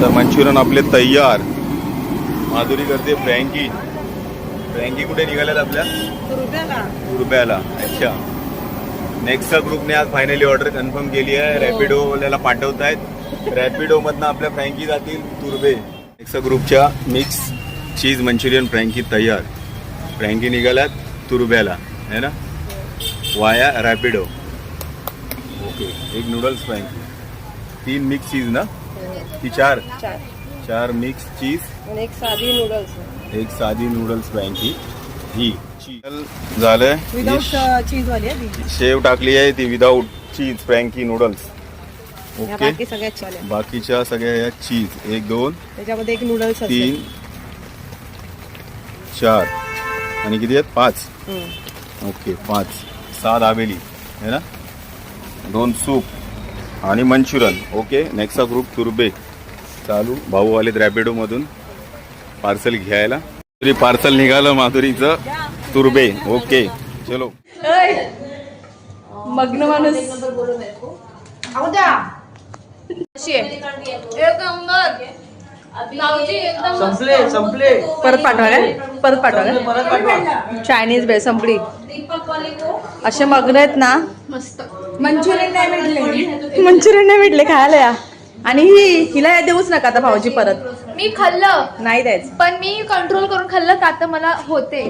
तर मंचुरियन आपले तयार. माधुरी करते फ्रँकी. फ्रँकी कुठे निघाल्यात आपल्या? रुपयाला अच्छा. नेक्स्टचा ग्रुपने आज फायनली ऑर्डर कन्फर्म केली आहे. रॅपिडोला पाठवत आहेत रॅपिडो मधनं आपल्या फ्रँकी जातील तुर्बे नेक्स्टचा ग्रुपच्या मिक्स चीज मंचुरियन फ्रँकी तयार. फ्रँकी निघाल्यात तुर्ब्याला है ना? वाया रॅपिडो ओके एक नूडल्स फ्रँकी. तीन मिक्स चीज ना? की चार? चार. चार मिक्स चीज आणि एक साधी नूडल्स एक साधी नूडल्स फ्रँकी ही चीज झालंय. विदाउट ही चीज वाली आहे ती. शेव टाकली आहे ती without cheese franky noodles okay बाकी सगळ्यात छान आहे. बाकीच्या सगळ्या या चीज एक दोन त्याच्यामध्ये एक नूडल्स तीन चार. आणि किती आहेत? पाच. ओके पाच. सहा दाबेली है ना? दोन सूप आणि मंचुरन. ओके नेक्स्टचा ग्रुप तुर्बे चालू. भाऊ मधून पार्सल घ्यायला. तरी पार्सल निघालं माधुरीचं. तुर्बे ओके चलो. मग्न माणूस. संपले संपले. परत पाठवा परत पाठवा काय परत पाठवा. चायनीज बे संपली असे मग्न आहेत ना. मंचुरियन नाही भेटले मंचुरियन नाही भेटले खायला या. आणि ही हिला देऊच नका आता भाऊजी परत. मी खाल्लं. नाही द्यायचं. पण मी कंट्रोल करून खाल्लं का तर मला होते.